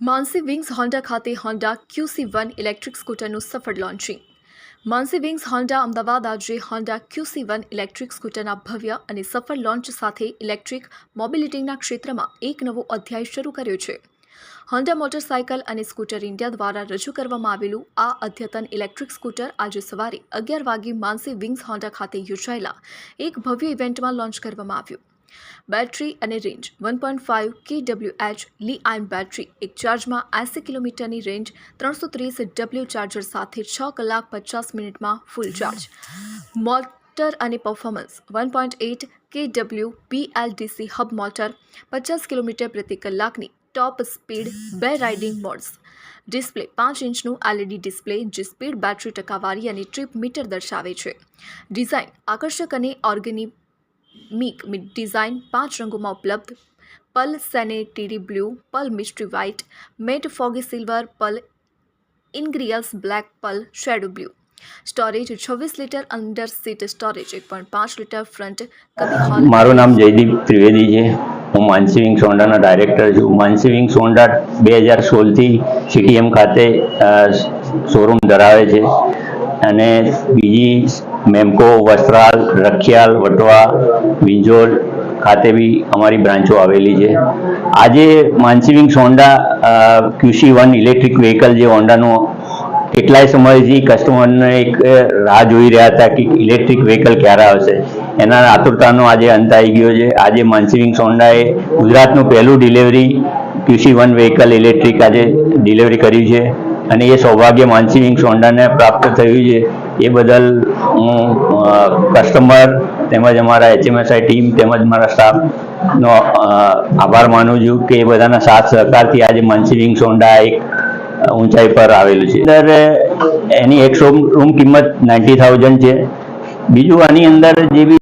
માનસી wings Honda ખાતે Honda QC one electric સ્કૂટરનું સફળ launching Mansi wings Honda Ahmedabad આજે હોન્ડા ક્યુસી વન ઇલેક્ટ્રિક સ્કૂટરના ભવ્ય અને સફળ લોન્ચ સાથે ઇલેક્ટ્રિક મોબિલિટીના ક્ષેત્રમાં એક નવો અધ્યાય શરૂ કર્યો છે. હોન્ડા મોટરસાયકલ અને સ્કૂટર ઇન્ડિયા દ્વારા રજૂ કરવામાં આવેલું આ અદ્યતન ઇલેક્ટ્રિક સ્કૂટર આજે સવારે અગિયાર વાગે માનસી વિંગ્સ હોન્ડા ખાતે યોજાયેલા એક ભવ્ય ઇવેન્ટમાં લોન્ચ કરવામાં આવ્યું. બેટરી અને range one point five K W H Li ion battery એક ચાર્જમાં એંસી કિલોમીટરની રેન્જ ત્રણસો ત્રીસ ડબલ્યુ ચાર્જર સાથે છ કલાક પચાસ મિનિટમાં ફૂલ ચાર્જ મોટર અને performance one point eight K W PLDC hub motor પચાસ કિલોમીટર પ્રતિ કલાકની ટોપ સ્પીડ બે રાઇડિંગ મોડ્સ ડિસ્પ્લે પાંચ ઇંચનું એલઈડી ડિસ્પ્લે જે સ્પીડ બેટરી ટકાવારી અને ટ્રીપ મીટર દર્શાવે છે. ડિઝાઇન આકર્ષક અને ઓર્ગેનિક મીક ડિઝાઇન પાંચ રંગોમાં ઉપલબ્ધ. Pearl sanitary blue, pearl mystery white, matte foggy silver, pearl igneous black, pearl shadow blue. Storage છવ્વીસ લીટર અંડર સીટ સ્ટોરેજ, એક પોઈન્ટ પાંચ લીટર ફ્રન્ટ મારું નામ જયદીપ ત્રિવેદી છે. હું માનસી વિંગ સોંડાના ડાયરેક્ટર છું. માનસી સોંડા બે હજાર સોળથી સીટીએમ ખાતે શોરૂમ ધરાવે છે. અને બીજી મેમકો, વસ્ત્રાલ, રખિયાલ, વટવા વિંજોલ ખાતે બી અમારી બ્રાન્ચો આવેલી છે. આજે Mansi wing Honda QC one electric vehicle જે હોન્ડાનું કેટલાય સમયથી કસ્ટમરને એક રાહ જોઈ રહ્યા હતા કે ઇલેક્ટ્રિક વ્હીકલ ક્યારે આવશે. એના આતુરતાનો આજે અંત આવી ગયો છે. આજે માનસીવિંગ સોન્ડાએ ગુજરાતનું પહેલું delivery QC one vehicle electric આજે ડિલિવરી કર્યું છે. અને એ સૌભાગ્ય માનસીવિંગ સોન્ડાને પ્રાપ્ત થયું છે. એ બદલ હું કસ્ટમર તેમજ અમારા એચએમએસઆઈ ટીમ તેમજ મારા સ્ટાફનો આભાર માનું છું કે એ બધાના સાથ સહકારથી આજે માનસીવિંગ સોન્ડા એક ઊંચાઈ પર આવેલું છે. અંદર, એની એક રૂમ કિંમત નાઇન્ટી થાઉઝન્ડ છે. બીજું આની અંદર જે બી